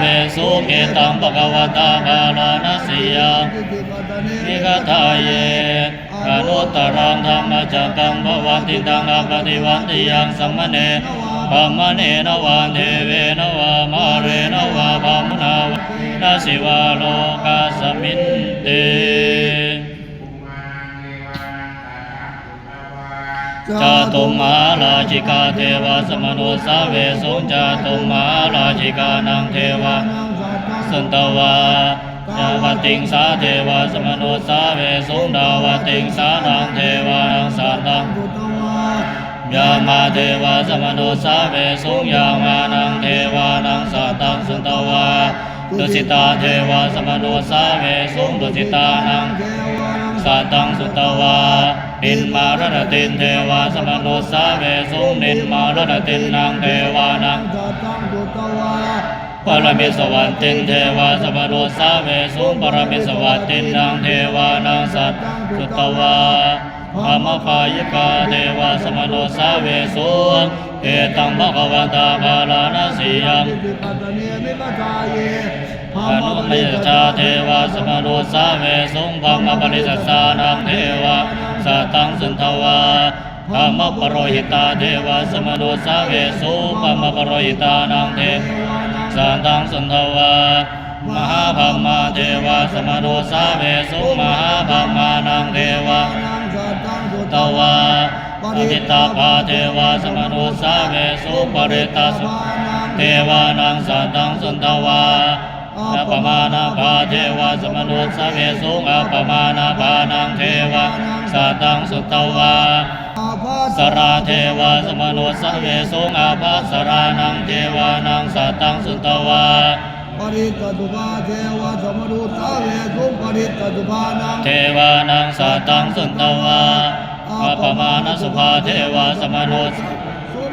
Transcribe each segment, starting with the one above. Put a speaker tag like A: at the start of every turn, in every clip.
A: เวสุเกตังปะกวตาบาลานัสสิยัง
B: ทิฏฐิปัตตานิ
A: กทาเยอนุตรังธรรมจักังภวันติตังอปฏิวันติยังสัมมเนปัมมเนนวันเทเวนวามาเรนวาปัมมนาวนาสิวาโลกาสมินเต จาตุมาราชิกาเทวาสมโนสาเวสุจาตุมาราชิกานังเทวาสันตวาจาวติงสาเทวาสมโนสาเวสุดาวติงสานังเทวานังสานัง
B: บุตวายา
A: มาเทวาสมโนสาเวสุยามานังเทวานังสาตังสันตวาตุสิตาเทวาสมโนสาเวสุตุสิตานัง
B: เทวานัง
A: สัตตังสุตวาปินมารณตินเทวาสมนุสาเวสุนินมารณตินนางเทวานัง
B: สัตตังบุตวา
A: ปรมิสวัตตินเทวาสมนุสาเวสุปรมิสวัตตินนางเทวานังสัตสุตวาธรรมปายกาเทวาสมนุสาเวสุเอตังภะคะวตาบาลานาสียัง
B: ทิฏฐิปัตตานิมิกทาเย
A: อนุเมชาเทวาสมนุสาเวสุภมปริสัสานังเทวาสัตตังสุนทวาธรรมปรหิตาเทวาสมโนสาเวสุปมปรหิตานังเทสันตังสุนทวามหาภัมมาเทวาสมโนสาเวสุมหาภัมมานังเทวา
B: นังสัตตังบุ
A: ต
B: ตวาวา
A: ปฏิตาภาเทวาสมโนสาเวสุปริตาสุเทวานังสันตังสุนทวา อัปปมานาภาเทวาสมโนสาเวสุอัปปมานาภานังเทวาสันตังสุนทวา
B: อาภัส
A: สราเทวาสมโนสเวสุงอาภัสสรานังเทวานังสัตตังสุตวา
B: ปริตตุภาเทวะสมรุสาเวสุปริตตุภานัง
A: เทวานังสัตตังสุตวาอัปปมาณสุภาเทวาสมโน
B: สุอาปาจุปานังเทวานัง
A: สัตตังสุตวาสุปกิหกาเทวาสมโนส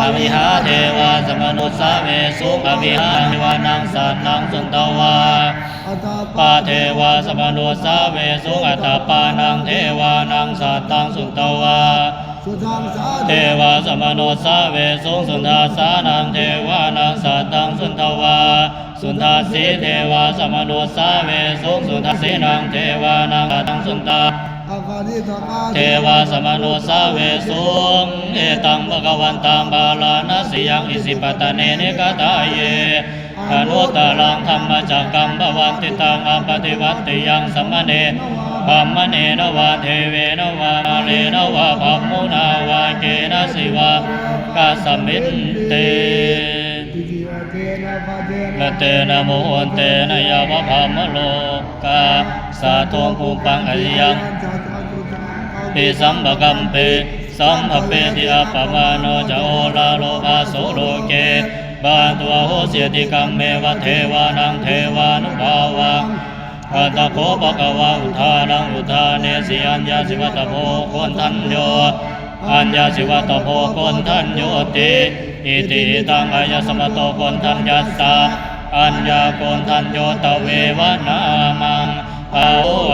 A: อวิหาเทวาสมนุสสาเวสุอวิหาเทวานังสัตตังสุนตวา
B: อัตตา
A: ปาเทวาสมนุสสาเวสุอัตตปานังเทวานังสัตตังสุนตวา
B: สุทังสา
A: เทวาสมนุสสาเวสุสุนทาสานังเทวานังสัตตังสุนทวาสุนทาสีเทวาสมนุสสาเวสุสุนทาสีนังเทวานังสัตตังสุนตา เทวาสมนุสาเวสุงเอตังภะควันตังบาลานัสสิยังอิสิปตะเนนกตาเยอนุตตรังธรรมจักกังภวันติตังอปฏิวัติยังสมมเนปัมมเนนวาเทเวนวามาเลนวาภัมมุนาวาเกนสิวากาสมินเต
B: ติจิวเกนะเจ
A: ก
B: นะ
A: เตนะโมหนเตนะยาวะภัมโลกาสาธุภูปังอริยังติสัมภกัมเปสัมภเปติอัปปมาโนจะโอลาโลภาโสโลเกบาตัวโหเสียติกัมเมวะเทวานังเทวานุภาวังอัตโคปะกวาอุทานังอุทานเนสิอัญญาสิวัตโพคนทันโยอัญญาสิวัตโพคนทันโยติ อิติตังอายสมโตกนทันยัสสะอัญญาคนทันโยตเววนามังอาเว